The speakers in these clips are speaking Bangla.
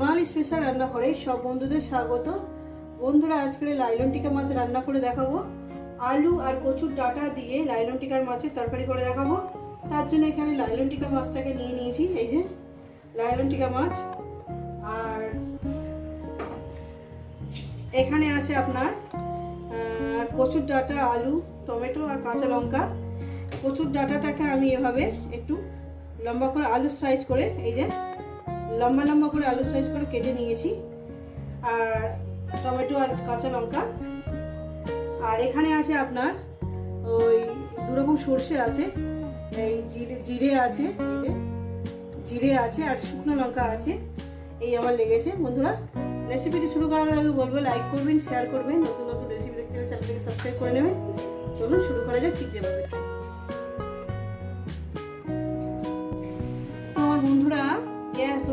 বাঙালি স্পেশাল রান্নাঘরে সব বন্ধুদের স্বাগত। বন্ধুরা আজকে লাইলন টিকা মাছ রান্না করে দেখাবো। আলু আর কচুর ডাটা দিয়ে লাইলন টিকার মাছের তরকারি করে দেখাবো। তার জন্য এখানে লাইলন টিকা মাছটাকে নিয়ে নিয়েছি। এই যে, লাইলন টিকা মাছ। আর এখানে আছে আপনার কচুর ডাটা, আলু, টমেটো আর কাঁচা লঙ্কা। কচুর ডাটাটাকে আমি এভাবে একটু লম্বা করে আলুর সাইজ করে, এই যে লম্বা লম্বা করে আলুর সাইজ করে কেটে নিয়েছি। আর টমেটো আর কাঁচা লঙ্কা। আর এখানে আছে আপনার ওই দুরকম সর্ষে আছে, এই জিরে জিরে আছে জিরে আছে আর শুকনো লঙ্কা আছে, এই আমার লেগেছে। বন্ধুরা রেসিপিটি শুরু করার আগে বলব লাইক করবেন শেয়ার করবেন। নতুন নতুন রেসিপি দেখতে হলে চ্যানেলটাকে সাবস্ক্রাইব করে নেবেন। চলুন শুরু করা যাক ঠিক যেভাবে।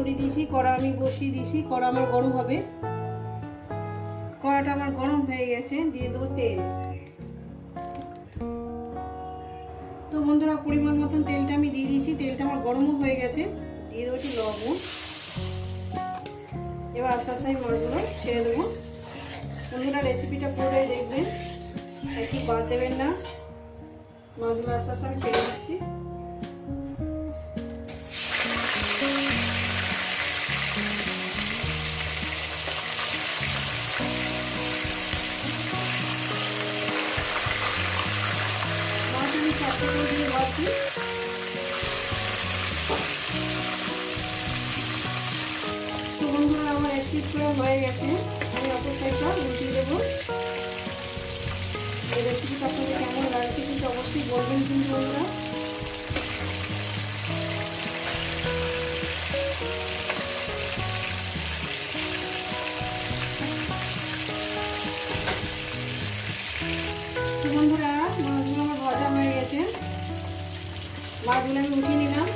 ধরিয়ে দিয়েছি কড়া আমি বসিয়ে দিয়েছি কড়া আমার গরম হবে। কড়াটা আমার গরম হয়ে গেছে, দিয়ে দেবো তেল। তো বন্ধুরা, পরিমাণ মতন তেলটা আমি দিয়ে দিয়েছি, তেলটা আমার গরমও হয়ে গেছে, দিয়ে দেবো একটু লবণ। এবার আস্তে আস্তে আমি মাছগুলো ছেড়ে দেবো। বন্ধুরা রেসিপিটা পুরোটাই দেখবেন। একটু বাদ দেবেন না। মাছগুলো আস্তে আস্তে আমি ছেড়ে দিচ্ছি। বন্ধুরা আমার এক হয়ে গেছে আমি সাইডটা উল্টিয়ে দেবো এই রেসিপিটা আপনাদের কেমন লাগছে কিন্তু অবশ্যই বলবেন কিন্তু বন্ধুরা মাছগুলো আমি উঠিয়ে নিলাম।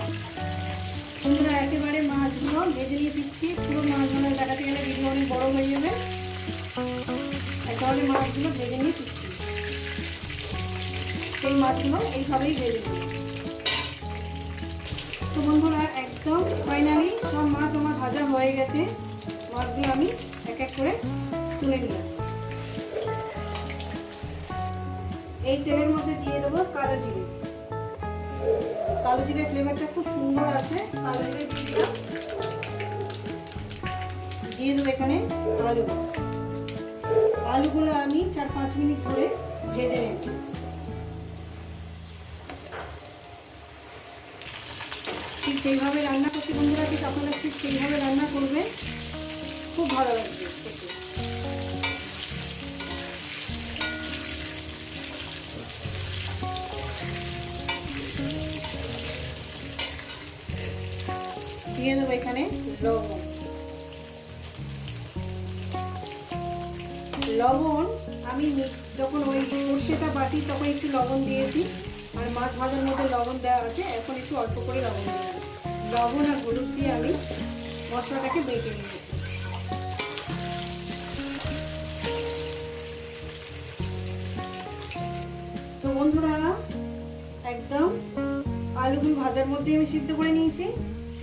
বন্ধুরা, একেবারে মাছগুলো ভেজে নিয়ে দিচ্ছি। পুরো মাছগুলো দেখাতে গেলে ভিডিও অনেক বড় হয়ে যাবে। একেবারে মাছগুলো ভেজে নিয়ে দিচ্ছি। সেই মাছগুলো এইভাবেই ভেজে নিই তো বন্ধুরা, একদম ফাইনালি সব মাছ আমার ভাজা হয়ে গেছে। মাছগুলো আমি এক এক করে তুলে নিলাম। এই তেলের মধ্যে দিয়ে দেবো কালো জিরে। কালো জিরে ফ্লেভারটা খুব সুন্দর আসে কালো জিরে দিয়ে দেবো এখানে আলু। আলুগুলো আমি চার পাঁচ মিনিট ধরে ভেজে নেব। ঠিক সেইভাবে রান্না করতে বন্ধুরা, ঠিক আপনারা ঠিক সেইভাবে রান্না করবে খুব ভালো লাগবে দিয়ে দেবো এখানে লবণ। লবণ আমি যখন ওই সর্ষেটা বাটি, তখন একটু লবণ দিয়েছি। আর মাছ ভাজার মধ্যে লবণ দেওয়া আছে, এখন একটু অল্প করে লবণ লবণ আর হলুদ দিয়ে আমি মশলাটাকে বেটে নিয়েছি তো বন্ধুরা, একদম আলুগুলো ভাজার মধ্যে আমি সিদ্ধ করে নিয়েছি।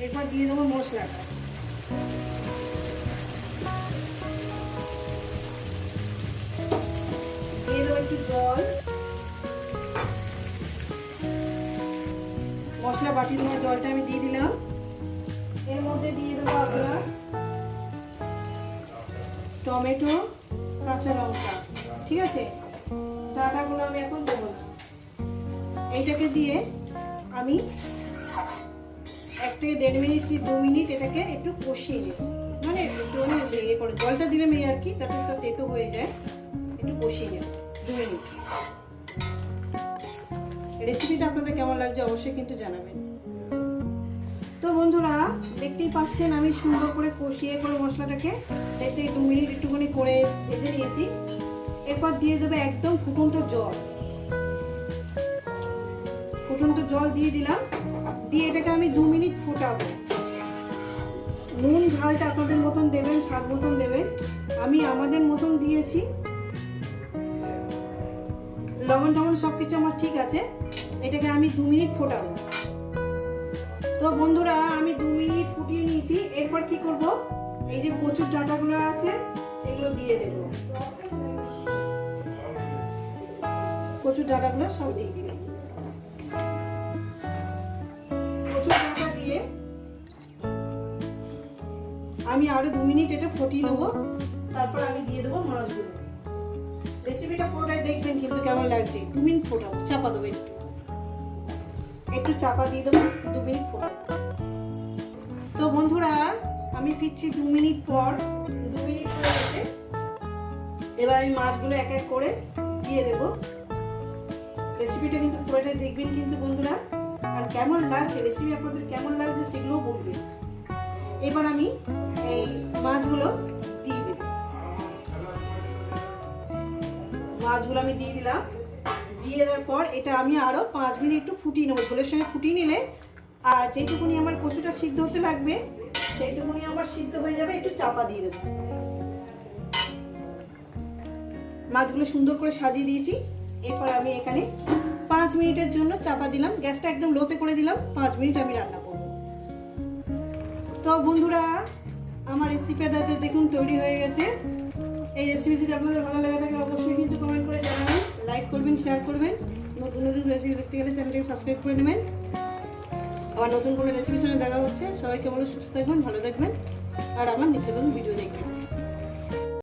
এরপর দিয়ে দেবো মশলাটা। দিয়ে দেবো একটু জল। মশলা বাটি দেওয়া জলটা আমি দিয়ে দিলাম। এর মধ্যে দিয়ে দেবো আপনার টমেটো, কাঁচা লঙ্কা। ঠিক আছে? ডাটাগুলো আমি এখন দেবো এইটাকে দিয়ে আমি এক থেকে দেড় মিনিট কি দু মিনিট এটাকে একটু কষিয়ে নেব মানে একটু মানে ইয়ে করে, জলটা দিলে মেয়ে আর কি, তাতে একটু তেতো হয়ে যায়। একটু কষিয়ে নেব দু মিনিট। রেসিপিটা আপনাদের কেমন লাগছে অবশ্যই কিন্তু জানাবেন। তো বন্ধুরা, দেখতেই পাচ্ছেন আমি সুন্দর করে কষিয়ে করে মশলাটাকে দেখতে দু মিনিট একটুখানি করে ভেজে নিয়েছি। এরপর দিয়ে দেবে একদম ফুটন্ত জল। ফুটন্ত জল দিয়ে দিলাম। দিয়ে এটাকে আমি দু মিনিট ফোটাবো। নুন ঝালটা আপনাদের মতন দেবেন, স্বাদ মতন দেবেন। আমি আমাদের মতন দিয়েছি। লবণ টবণ সব কিছু আমার ঠিক আছে। এটাকে আমি দু মিনিট ফোটাবো। তো বন্ধুরা, আমি দু মিনিট ফুটিয়ে নিয়েছি। এরপর কি করব? এই যে কচুর ডাঁটাগুলো আছে, এগুলো দিয়ে দেব। কচুর ডাঁটাগুলো সব দিয়ে দিলাম। আমি আরও দু মিনিট এটা ফুটিয়ে নেব। তারপর আমি দিয়ে দেবো মাছগুলো রেসিপিটা পুরোটাই দেখবেন কিন্তু কেমন লাগছে। দু মিনিট ফোটাবো, চাপা দেবো একটু। একটু চাপা দিয়ে দেবো, দু মিনিট ফোটাবো। তো বন্ধুরা, আমি ফিরছি দু মিনিট পর। দু মিনিট হয়ে গেছে। এবার আমি মাছগুলো এক এক করে দিয়ে দেবো। রেসিপিটা কিন্তু পুরোটাই দেখবেন কিন্তু বন্ধুরা। আর কেমন লাগছে? রেসিপি আপনাদের কেমন লাগছে সেগুলোও বলবেন। এবার আমি এই মাছগুলো দিয়ে দেব। মাছগুলো আমি দিয়ে দিলাম। দিয়ে দেওয়ার পর এটা আমি আরও পাঁচ মিনিট একটু ফুটিয়ে নেব। ঝোলের সঙ্গে ফুটিয়ে নিলে আর যেটুকুনি আমার কচুটা সিদ্ধ হতে লাগবে, সেইটুকুনি আমার সিদ্ধ হয়ে যাবে, একটু চাপা দিয়ে দেবো। মাছগুলো সুন্দর করে সাজিয়ে দিয়েছি। এরপর আমি এখানে পাঁচ মিনিটের জন্য চাপা দিলাম। গ্যাসটা একদম লোতে করে দিলাম। পাঁচ মিনিট আমি রান্না তো বন্ধুরা, আমার রেসিপিটা দেখুন, তৈরি হয়ে গেছে। এই রেসিপি যদি আপনাদের ভালো লাগে থাকে, অবশ্যই কিন্তু কমেন্ট করে জানাবেন লাইক করবেন শেয়ার করবেন। নতুন নতুন রেসিপি দেখতে গেলে চ্যানেলটিকে সাবস্ক্রাইব করে নেবেন। আবার নতুন কোনো রেসিপির সঙ্গে দেখা হচ্ছে, সবাইকে বলে সুস্থ থাকবেন, ভালো থাকবেন। আর আমার নিত্য নতুন ভিডিও দেখবেন।